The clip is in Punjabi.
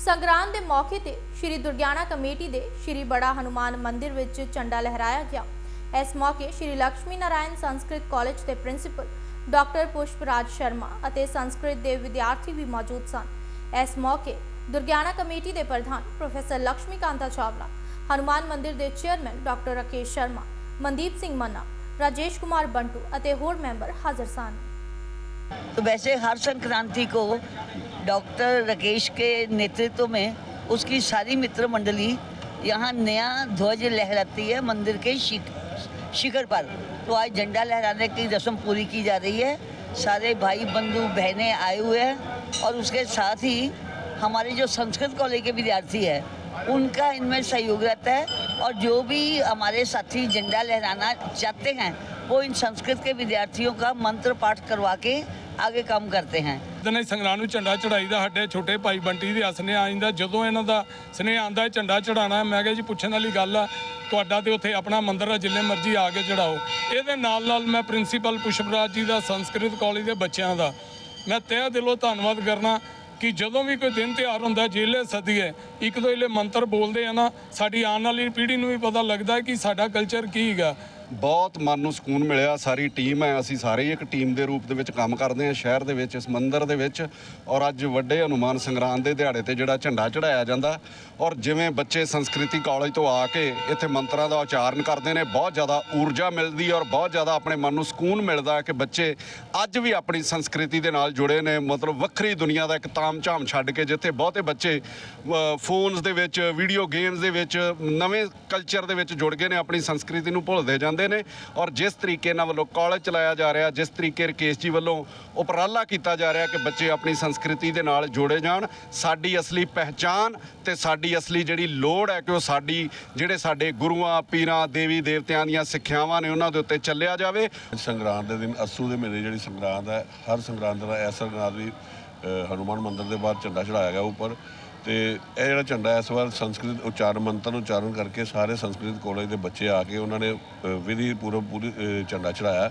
ਸੰਗਰਾਨ ਦੇ ਮੌਕੇ ਤੇ ਸ਼੍ਰੀ ਦੁਰਗਿਆਣਾ ਕਮੇਟੀ ਦੇ ਸ਼੍ਰੀ ਬੜਾ ਹਨੂਮਾਨ ਮੰਦਿਰ ਵਿੱਚ ਝੰਡਾ ਲਹਿਰਾਇਆ ਗਿਆ। ਇਸ ਮੌਕੇ ਸ਼੍ਰੀ ਲక్ష్ਮੀ ਨਾਰਾਇਣ ਸੰਸਕ੍ਰਿਤ ਕਾਲਜ ਦੇ ਪ੍ਰਿੰਸੀਪਲ ਡਾਕਟਰ ਪੁਸ਼ਪਰਾਜ ਸ਼ਰਮਾ ਅਤੇ ਸੰਸਕ੍ਰਿਤ ਦੇ ਵਿਦਿਆਰਥੀ ਵੀ ਮੌਜੂਦ ਸਨ। ਇਸ ਮੌਕੇ ਦੁਰਗਿਆਣਾ ਕਮੇਟੀ ਦੇ ਪ੍ਰਧਾਨ ਪ੍ਰੋਫੈਸਰ ਲక్ష్ਮੀ ਕਾਂਤਾ ਚਾਵਲਾ, ਹਨੂਮਾਨ ਮੰਦਿਰ ਦੇ ਚੇਅਰਮੈਨ ਡਾਕਟਰ ਰਕੇਸ਼ ਸ਼ਰਮਾ, ਮਨਦੀਪ ਸਿੰਘ ਮੰਨਾ, ਰਾਜੇਸ਼ ਕੁਮਾਰ ਬੰਟੂ ਅਤੇ ਹੋਰ ਮੈਂਬਰ ਹਾਜ਼ਰ ਸਨ। तो वैसे हर संक्रांति को डॉक्टर राकेश के नेतृत्व में उसकी सारी मित्र मंडली यहाँ नया ध्वज लहराती है मंदिर के शिखर पर। तो आज झंडा लहराने की रस्म पूरी की जा रही है। सारे भाई, बंधु, बहनें आए हुए हैं और उसके साथ ही हमारे जो संस्कृत कॉलेज के विद्यार्थी हैं, उनका इनमें सहयोग रहता है और जो भी हमारे साथी झंडा लहराना चाहते हैं, वो इन संस्कृत के विद्यार्थियों का मंत्र पाठ करवा के आगे काम करते हैं ਦਿਨ ਸੰਗਰਾਮ ਨੂੰ ਝੰਡਾ ਚੜਾਈ ਦਾ ਸਾਡੇ ਛੋਟੇ ਭਾਈ ਬੰਟੀ ਦੇ ਅਸਨੇ ਆਇੰਦਾ ਜਦੋਂ ਇਹਨਾਂ ਦਾ ਸਨੇਹ ਆਂਦਾ ਝੰਡਾ ਚੜਾਣਾ ਮੈਂ ਕਿਹਾ ਜੀ ਪੁੱਛਣ ਵਾਲੀ ਗੱਲ ਆ ਤੁਹਾਡਾ ਤੇ ਉੱਥੇ ਆਪਣਾ ਮੰਦਿਰ ਆ ਜਿੰਨੇ ਮਰਜ਼ੀ ਆ ਕੇ ਚੜਾਓ ਇਹਦੇ ਨਾਲ ਨਾਲ ਮੈਂ ਪ੍ਰਿੰਸੀਪਲ ਪੁਸ਼ਪਰਾਜ ਜੀ ਦਾ ਸੰਸਕ੍ਰਿਤ ਕਾਲਜ ਦੇ ਬੱਚਿਆਂ ਦਾ ਮੈਂ ਤਹਿ ਦਿਲੋਂ ਧੰਨਵਾਦ ਕਰਨਾ ਕਿ ਜਦੋਂ ਵੀ ਕੋਈ ਦਿਨ ਤਿਉਹਾਰ ਹੁੰਦਾ ਜੇਲੇ ਸਦੀਏ ਇੱਕ ਦੋ ਇਹਲੇ ਮੰਤਰ ਬੋਲਦੇ ਆ ਨਾ, ਸਾਡੀ ਆਉਣ ਵਾਲੀ ਪੀੜ੍ਹੀ ਨੂੰ ਵੀ ਪਤਾ ਲੱਗਦਾ ਹੈ ਕਿ ਸਾਡਾ ਕਲਚਰ ਕੀ ਹੈਗਾ। ਬਹੁਤ ਮਨ ਨੂੰ ਸਕੂਨ ਮਿਲਿਆ, ਸਾਰੀ ਟੀਮ ਹੈ, ਅਸੀਂ ਸਾਰੇ ਹੀ ਇੱਕ ਟੀਮ ਦੇ ਰੂਪ ਦੇ ਵਿੱਚ ਕੰਮ ਕਰਦੇ ਹਾਂ, ਸ਼ਹਿਰ ਦੇ ਵਿੱਚ, ਇਸ ਮੰਦਿਰ ਦੇ ਵਿੱਚ ਔਰ ਅੱਜ ਵੱਡੇ ਹਨੂਮਾਨ ਸੰਗਰਾਂਦ ਦੇ ਦਿਹਾੜੇ ਤੇ ਜਿਹੜਾ ਝੰਡਾ ਚੜਾਇਆ ਜਾਂਦਾ ਔਰ ਜਿਵੇਂ ਬੱਚੇ ਸੰਸਕ੍ਰਿਤੀ ਕਾਲਜ ਤੋਂ ਆ ਕੇ ਇੱਥੇ ਮੰਤਰਾਂ ਦਾ ਉਚਾਰਨ ਕਰਦੇ ਨੇ, ਬਹੁਤ ਜ਼ਿਆਦਾ ਊਰਜਾ ਮਿਲਦੀ ਔਰ ਬਹੁਤ ਜ਼ਿਆਦਾ ਆਪਣੇ ਮਨ ਨੂੰ ਸਕੂਨ ਮਿਲਦਾ ਕਿ ਬੱਚੇ ਅੱਜ ਵੀ ਆਪਣੀ ਸੰਸਕ੍ਰਿਤੀ ਦੇ ਨਾਲ ਜੁੜੇ ਨੇ, ਮਤਲਬ ਵੱਖਰੀ ਦੁਨੀਆ ਦਾ ਇੱਕ ਤਾਮ-ਝਾਮ ਛੱਡ ਕੇ ਜਿੱਥੇ ਬਹੁਤੇ ਬੱਚੇ ਫੋਨਸ ਦੇ ਵਿੱਚ ਵੀਡੀਓ ਗੇਮਸ ਦੇ ਵਿੱਚ ਨਵੇਂ ਕਲਚਰ ਦੇ ਵਿੱਚ ਜੁੜ ਗਏ ਨੇ ਆਪਣੀ ਸੰਸਕ੍ਰਿਤੀ ਨੂੰ ਭੁੱਲਦੇ ਜਾਂਦੇ ਨੇ ਔਰ ਜਿਸ ਤਰੀਕੇ ਨਾਲ ਵੱਲੋਂ ਕਾਲਜ ਚਲਾਇਆ ਜਾ ਰਿਹਾ ਜਿਸ ਤਰੀਕੇ ਰਕੇਸ਼ ਜੀ ਵੱਲੋਂ ਉਪਰਾਲਾ ਕੀਤਾ ਜਾ ਰਿਹਾ ਕਿ ਬੱਚੇ ਆਪਣੀ ਸੰਸਕ੍ਰਿਤੀ ਦੇ ਨਾਲ ਜੋੜੇ ਜਾਣ ਸਾਡੀ ਅਸਲੀ ਪਹਿਚਾਨ ਤੇ ਸਾਡੀ ਅਸਲੀ ਜਿਹੜੀ ਲੋੜ ਹੈ ਕਿ ਉਹ ਸਾਡੀ ਜਿਹੜੇ ਸਾਡੇ ਗੁਰੂਆਂ ਪੀਰਾਂ ਦੇਵੀ ਦੇਵਤਿਆਂ ਦੀਆਂ ਸਿੱਖਿਆਵਾਂ ਨੇ ਉਹਨਾਂ ਦੇ ਉੱਤੇ ਚੱਲਿਆ ਜਾਵੇ। ਸੰਗਰਾਂਦ ਦੇ ਦਿਨ ਅਸੂ ਦੇ ਮੇਲੇ ਜਿਹੜੀ ਸੰਗਰਾਂਦ ਹੈ ਹਰ ਸੰਗਰਾਂਦ ਦਾ ਐਸਾ ਸੰਗਰਾਂਦ ਵੀ ਅ, ਹਨੂਮਾਨ ਮੰਦਿਰ ਦੇ ਬਾਹਰ ਝੰਡਾ ਚੜਾਇਆ ਗਿਆ ਉੱਪਰ। ਤੇ ਇਹ ਜਿਹੜਾ ਝੰਡਾ ਇਸ ਵਾਰ ਸੰਸਕ੍ਰਿਤ ਉਚਾਰਨ, ਮੰਤਰ ਉਚਾਰਨ ਕਰਕੇ ਸਾਰੇ ਸੰਸਕ੍ਰਿਤ ਕਾਲਜ ਦੇ ਬੱਚੇ ਆ ਕੇ ਉਹਨਾਂ ਨੇ ਵਿਧੀ ਪੂਰਵ ਪੂਰੀ ਝੰਡਾ ਚੜਾਇਆ